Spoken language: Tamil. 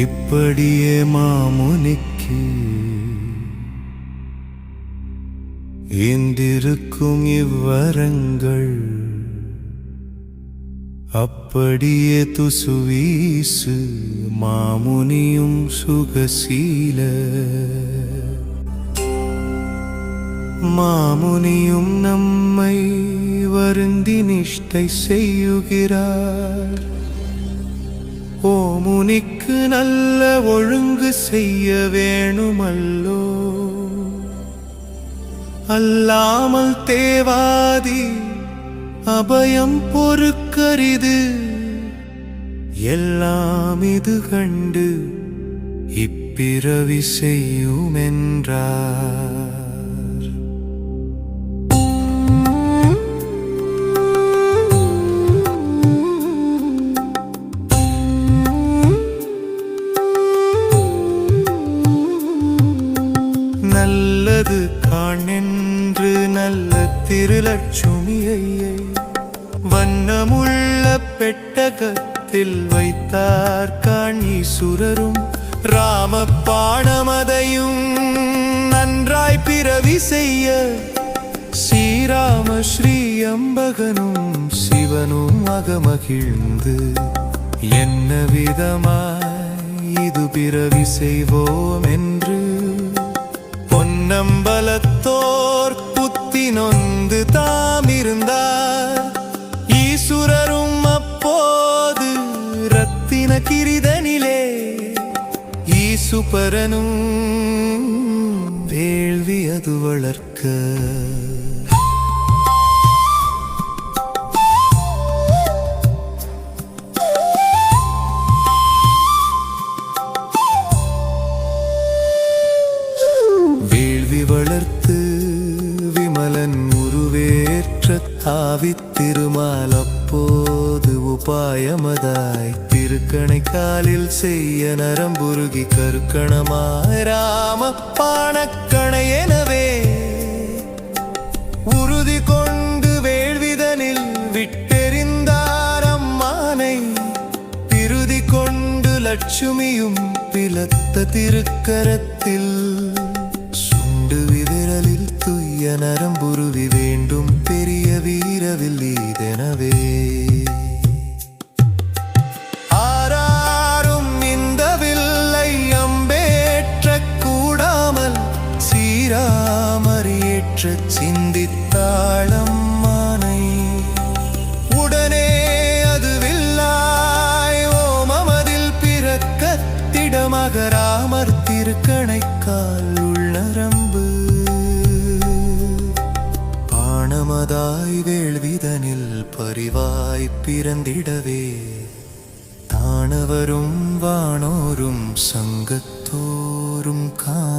இப்படியே மாமுனிக்கு இந்திருக்கும் இவ்வரங்கள் அப்படியே துசுவீசு மாமுனியும் சுகசீல. மாமுனியும் நம்மை வருந்தி நிஷ்டை செய்யுகிறார். ஓ முனிக்கு நல்ல ஒழுங்கு செய்ய வேணுமல்லோ. அல்லாமல் தேவாதி அபயம் பொறுக்கரிது. எல்லாம் இது கண்டு இப்பிறவி செய்யுமென்றார். நல்லது காணென்று நல்ல திருலட்சுமியை வண்ணமுள்ள பெட்டகத்தில் வைத்தார் காணி சுரரும் ராம பாணமதையும் நன்றாய் பிறவி செய்ய ஸ்ரீராம ஸ்ரீ அம்பகனும் சிவனும் அகமகிழ்ந்து என்ன விதமாய் இது பிறவி செய்வோம் என்று பொன்னம்பலத்தோர் புத்தி நொந்து தாமிருந்தார். ஈசுரரும் அப்போது ரத்தின கிரிதனிலே ஈசுபரனும் வேள்வி அது வளர்க்க. திருமலன் உருவேற்ற தாவித் திருமால் அப்போது உபாயமதாய் திருக்கணை காலில் செய்ய நரம்புருகி கருக்கணமாய் ராம பாணக்கணை எனவே உறுதி கொண்டு வேள்விதனில் விட்டெறிந்தார் அம்மானை. பிருதி கொண்டு லட்சுமியும் பிளத்த திருக்கரத்தில் துய்ய நரம்புருவி வேண்டும். பெரிய வீரவில் இதெனவே ஆராரும் இந்த வில்லை அம்பேற்ற கூடாமல் சீராமறியேற்ற சிந்தித்தாளம்மா. பாணமதாய் வேள்விதனில் பரிவாய் பிறந்திடவே. தானவரும் வானோரும் சங்கத்தோரும் கா